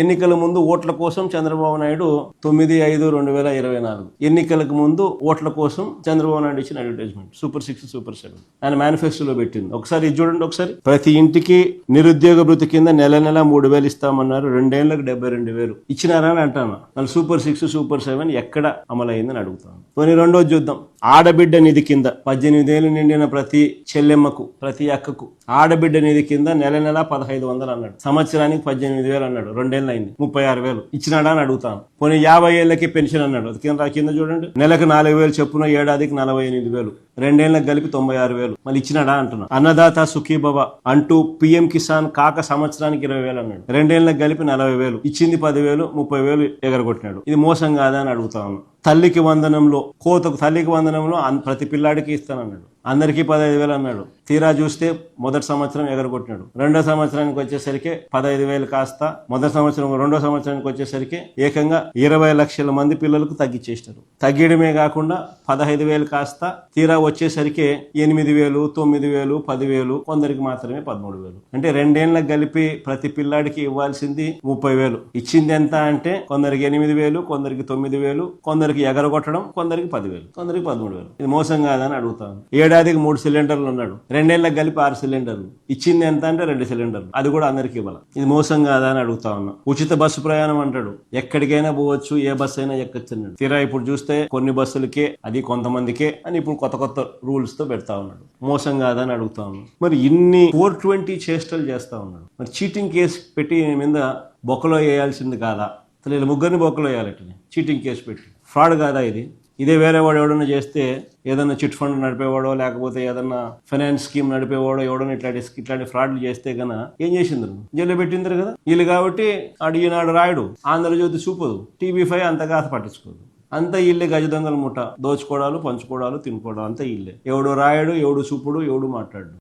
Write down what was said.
ఎన్నికల ముందు ఓట్ల కోసం చంద్రబాబు నాయుడు తొమ్మిది ఐదు రెండు వేల ఇరవై నాలుగు. ఎన్నికలకు ముందు ఓట్ల కోసం చంద్రబాబు నాయుడు ఇచ్చిన advertisement super six super seven ఆయన మేనిఫెస్టోలో పెట్టింది. ఒకసారి ఇది చూడండి ఒకసారి. ప్రతి ఇంటికి నిరుద్యోగ భృతి కింద నెల నెల మూడు వేలు ఇస్తామన్నారు. రెండేళ్ళకు డెబ్బై రెండు వేలు. ఇచ్చినారా అని అంటాను. సూపర్ సిక్స్ సూపర్ సెవెన్ ఎక్కడ అమలైందని అడుగుతాను. పోనీ రెండోది చూద్దాం. ఆడబిడ్డ నిధి కింద పద్దెనిమిదేళ్ళు నిండిన ప్రతి చెల్లెమ్మకు ప్రతి అక్కకు ఆడబిడ్డ నిధి కింద నెల నెల పదహైదు వందలు అన్నాడు. సంవత్సరానికి పద్దెనిమిది వేలు అన్నాడు. రెండేళ్ళు అయింది ముప్పై ఆరు వేలు. ఇచ్చినాడా అని అడుగుతాను పోనీ యాభై ఏళ్ళకి పెన్షన్ అన్నాడు. కింద కింద చూడండి. నెలకు నాలుగు వేలు చెప్పున ఏడాదికి నలభై ఎనిమిది వేలు. రెండేళ్ళకు కలిపి తొంభై ఆరు వేలు. మళ్ళీ ఇచ్చినాడా అంటున్నా. అన్నదాత సుఖీబాబ అంటూ పిఎం కిసాన్ కాక సంవత్సరానికి ఇరవై వేలు అన్నాడు. రెండేళ్ళకు కలిపి నలభై వేలు. ఇచ్చింది పదివేలు ముప్పై వేలు ఎగరగొట్టినాడు. ఇది మోసం కాదా అని అడుగుతా ఉన్నా. తల్లికి వందనంలో కోతకు తల్లికి వందనంలో ప్రతి పిల్లాడికి ఇస్తానన్నాడు. అందరికీ పదహైదు వేలు అన్నాడు. తీరా చూస్తే మొదటి సంవత్సరం ఎగరగొట్టినాడు. రెండో సంవత్సరానికి వచ్చేసరికి పదహైదు వేలు కాస్త మొదటి సంవత్సరం రెండో సంవత్సరానికి వచ్చేసరికి ఏకంగా ఇరవై లక్షల మంది పిల్లలకు తగ్గించేసినారు తగ్గడమే కాకుండా పదహైదు వేలు కాస్త తీరా వచ్చేసరికి ఎనిమిది వేలు తొమ్మిది వేలు పదివేలు కొందరికి మాత్రమే పదమూడు వేలు. అంటే రెండేళ్ళకు కలిపి ప్రతి పిల్లాడికి ఇవ్వాల్సింది ముప్పై వేలు. ఇచ్చింది ఎంత అంటే కొందరికి ఎనిమిది వేలు కొందరికి తొమ్మిది వేలు కొందరికి ఎగరగొట్టడం కొందరికి పదివేలు కొందరికి పదమూడు వేలు. ఇది మోసం కాదని అడుగుతాను. ఏడు ఏడాదికి మూడు సిలిండర్లు ఉన్నాడు. రెండేళ్ళకు కలిపి ఆరు సిలిండర్లు. ఇచ్చింది ఎంత అంటే రెండు సిలిండర్లు. అది కూడా అందరికి ఇవ్వాలి. ఇది మోసం కాదా అని అడుగుతా ఉన్నా. ఉచిత బస్సు ప్రయాణం అంటాడు. ఎక్కడికైనా పోవచ్చు ఏ బస్సు అయినా ఎక్కచ్చు అన్నాడు తీరా ఇప్పుడు చూస్తే కొన్ని బస్సులకే అది కొంతమందికే అని ఇప్పుడు కొత్త కొత్త రూల్స్తో పెడతా ఉన్నాడు. మోసం కాదా అని అడుగుతా ఉన్నాడు మరి ఇన్ని ఫోర్ ట్వంటీ చేష్టలు చేస్తా ఉన్నాడు. మరి చీటింగ్ కేసు పెట్టి మీద బొక్కలో వేయాల్సింది కాదా? అసలు వీళ్ళ ముగ్గురిని బొక్కలో వేయాలి చీటింగ్ కేసు పెట్టి. ఫ్రాడ్ కాదా ఇది? ఇదే వేరే వాడు ఎవడన్నా చేస్తే ఏదన్నా చిట్ ఫండ్ నడిపేవాడో లేకపోతే ఏదన్నా ఫైనాన్స్ స్కీమ్ నడిపేవాడో ఎవడన్నా ఇట్లాంటి ఇట్లాంటి ఫ్రాడ్లు చేస్తే గన ఏం చేసిందరు జైల్లో పెట్టిందరు కదా? వీళ్ళు కాబట్టి ఆడు ఈనాడు రాయడు ఆంధ్రజ్యోతి చూపదు టీవీ ఫైవ్ అంతగా పట్టించుకోదు. అంతా ఇల్లే గజ దొంగల ముఠ దోచుకోవడాలు పంచుకోవడాలు తినుకోవడాలు అంతా ఇల్లే. ఎవడు రాయడు ఎవడు చూపుడు ఎవడు మాట్లాడు.